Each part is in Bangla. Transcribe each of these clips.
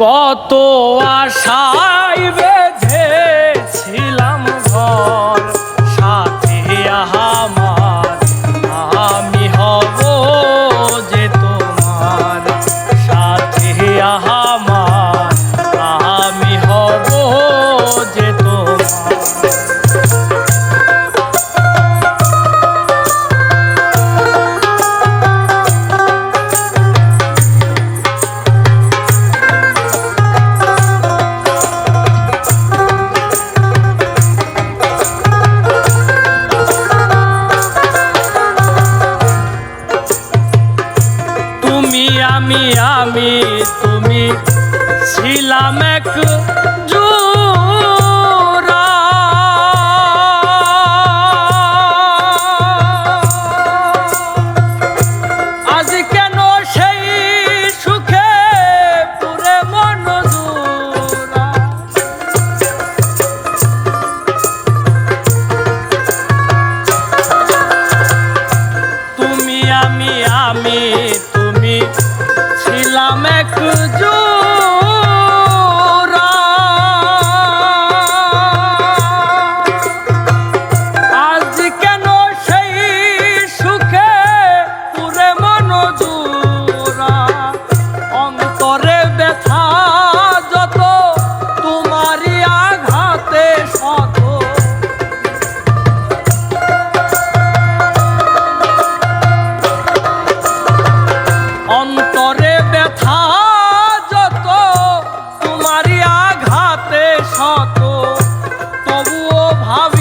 কত আশায় বেঝে আমি ಭಾವ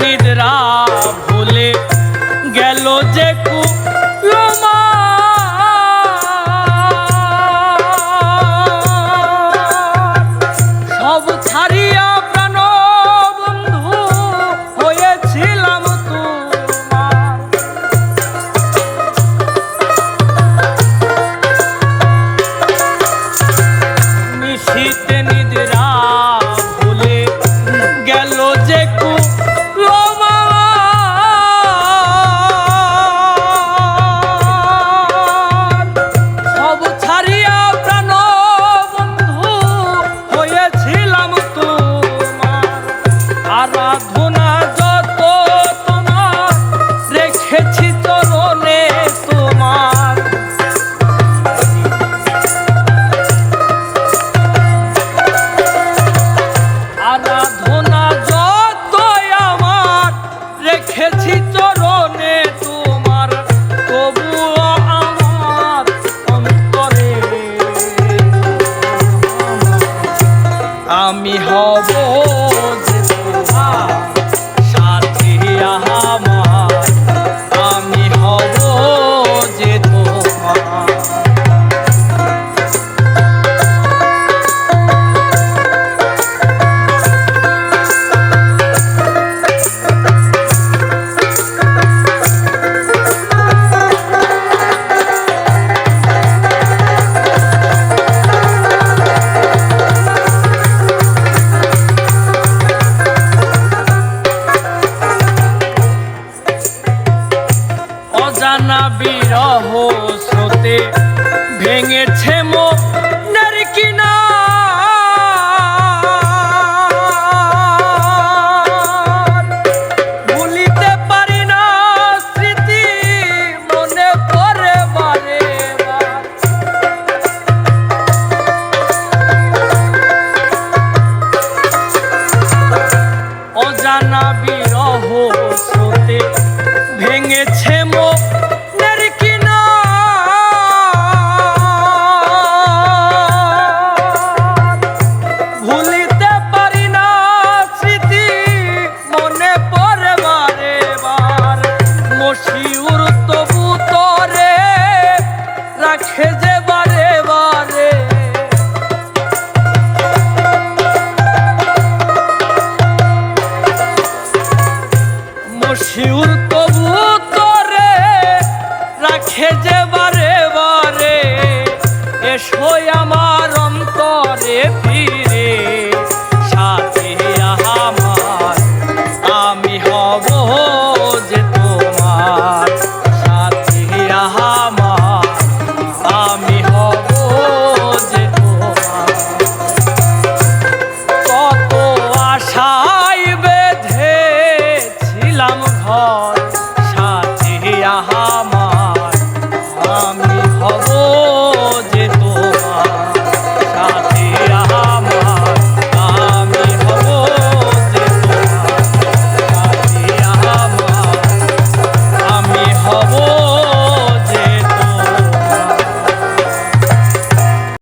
নিদ্রা ভুলে গেল যে কু সব ছাড়িয়া প্রাণ বন্ধু হয়েছিলাম তোমার। নিজের দেখেছি বিরহ স্রোতে ভেঙেছে মো নারকিনা অজানা বিরহ স্রোতে ভেঙেছে মো এসো আমার